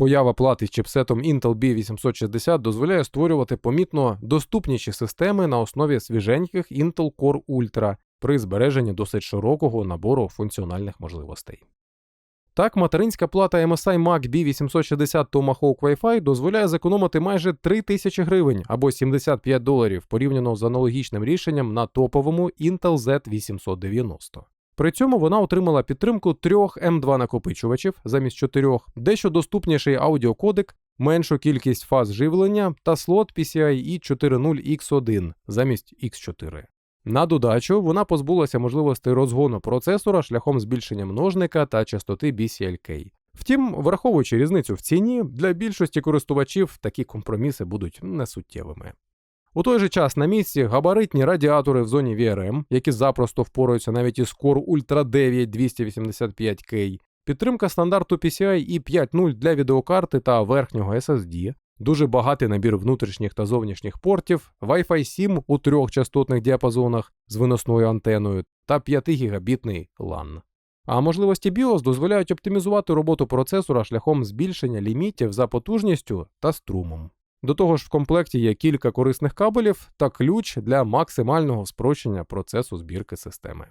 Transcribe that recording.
Поява плати з чіпсетом Intel B860 дозволяє створювати помітно доступніші системи на основі свіженьких Intel Core Ultra при збереженні досить широкого набору функціональних можливостей. Так, материнська плата MSI Mac B860 Tomahawk Wi-Fi дозволяє зекономити майже 3000 гривень або 75 доларів порівняно з аналогічним рішенням на топовому Intel Z890. При цьому вона отримала підтримку трьох M2 накопичувачів замість чотирьох, дещо доступніший аудіокодек, меншу кількість фаз живлення та слот PCIe 4.0 X1 замість X4. На додачу, вона позбулася можливості розгону процесора шляхом збільшення множника та частоти BCLK. Втім, враховуючи різницю в ціні, для більшості користувачів такі компроміси будуть несуттєвими. У той же час на місці габаритні радіатори в зоні VRM, які запросто впораються навіть із Core Ultra 9 285K, підтримка стандарту PCI E5.0 для відеокарти та верхнього SSD, дуже багатий набір внутрішніх та зовнішніх портів, Wi-Fi 7 у трьох частотних діапазонах з виносною антеною та 5 гігабітний LAN. А можливості BIOS дозволяють оптимізувати роботу процесора шляхом збільшення лімітів за потужністю та струмом. До того ж, в комплекті є кілька корисних кабелів та ключ для максимального спрощення процесу збірки системи.